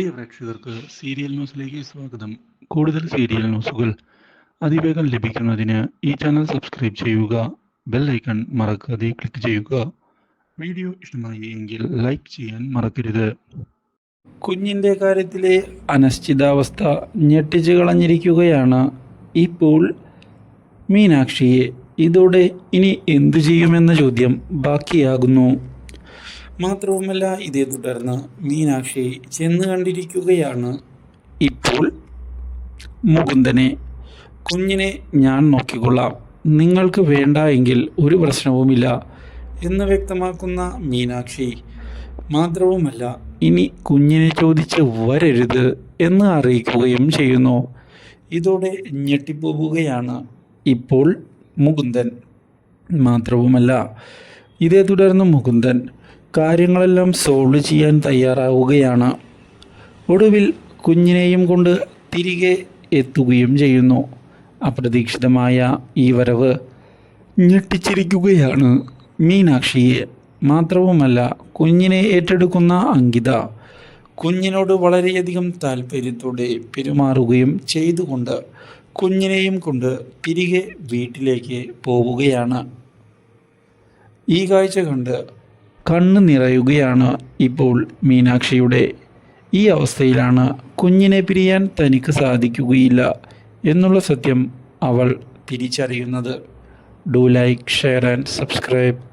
പ്രിയ പ്രേക്ഷകർക്ക് സീരിയൽ ന്യൂസിലേക്ക് സ്വാഗതം. കൂടുതൽ സീരിയൽ ന്യൂസുകൾ അതിവേഗം ലഭിക്കുന്നതിന് ഈ ചാനൽ സബ്സ്ക്രൈബ് ചെയ്യുക ബെൽ ഐക്കൺ മറക്കാതെ ക്ലിക്ക് ചെയ്യുക. വീഡിയോ ഇഷ്ടമായി എങ്കിൽ ലൈക്ക് ചെയ്യാൻ മറക്കരുത്. കുഞ്ഞിന്റെ കാര്യത്തിലെ അനിശ്ചിതാവസ്ഥ ഞെട്ടിച്ചു കളഞ്ഞിരിക്കുകയാണ് ഇപ്പോൾ മീനാക്ഷിയെ ഇതോടെ ഇനി എന്തു ചെയ്യുമെന്ന ചോദ്യം ബാക്കിയാകുന്നു. മാത്രവുമല്ല ഇതേ തുടർന്ന് മീനാക്ഷി ചെന്ന് കണ്ടിരിക്കുകയാണ്. ഇപ്പോൾ മുകുന്ദനെ കുഞ്ഞിനെ ഞാൻ നോക്കിക്കൊള്ളാം. നിങ്ങൾക്ക് വേണ്ട എങ്കിൽ ഒരു പ്രശ്നവുമില്ല എന്ന് വ്യക്തമാക്കുന്ന മീനാക്ഷി. മാത്രവുമല്ല ഇനി കുഞ്ഞിനെ ചോദിച്ച് വരരുത് എന്ന് അറിയിക്കുകയും ചെയ്യുന്നു. ഇതോടെ ഞെട്ടിപ്പോവുകയാണ് ഇപ്പോൾ മുകുന്ദൻ. മാത്രവുമല്ല ഇതേ തുടർന്ന് മുകുന്ദൻ കാര്യങ്ങളെല്ലാം സോൾവ് ചെയ്യാൻ തയ്യാറാവുകയാണ്. ഒടുവിൽ കുഞ്ഞിനെയും കൊണ്ട് തിരികെ എത്തുകയും ചെയ്യുന്നു. അപ്രതീക്ഷിതമായ ഈ വരവ് ഞെട്ടിച്ചിരിക്കുകയാണ്. മീനാക്ഷിയെ മാത്രവുമല്ല കുഞ്ഞിനെ ഏറ്റെടുക്കുന്ന അങ്കിത കുഞ്ഞിനോട് വളരെയധികം താല്പര്യത്തോടെ പെരുമാറുകയും ചെയ്തുകൊണ്ട് കുഞ്ഞിനെയും കൊണ്ട് തിരികെ വീട്ടിലേക്ക് പോവുകയാണ്. ഈ കാഴ്ച കണ്ട് കണ്ണ് നിറയുകയാണ് ഇപ്പോൾ മീനാക്ഷിയുടെ. ഈ അവസ്ഥയിലാണ് കുഞ്ഞിനെ പിരിയാൻ തനിക്ക് സാധിക്കുകയില്ല എന്നുള്ള സത്യം അവൾ തിരിച്ചറിയുന്നത്. Do like share and subscribe.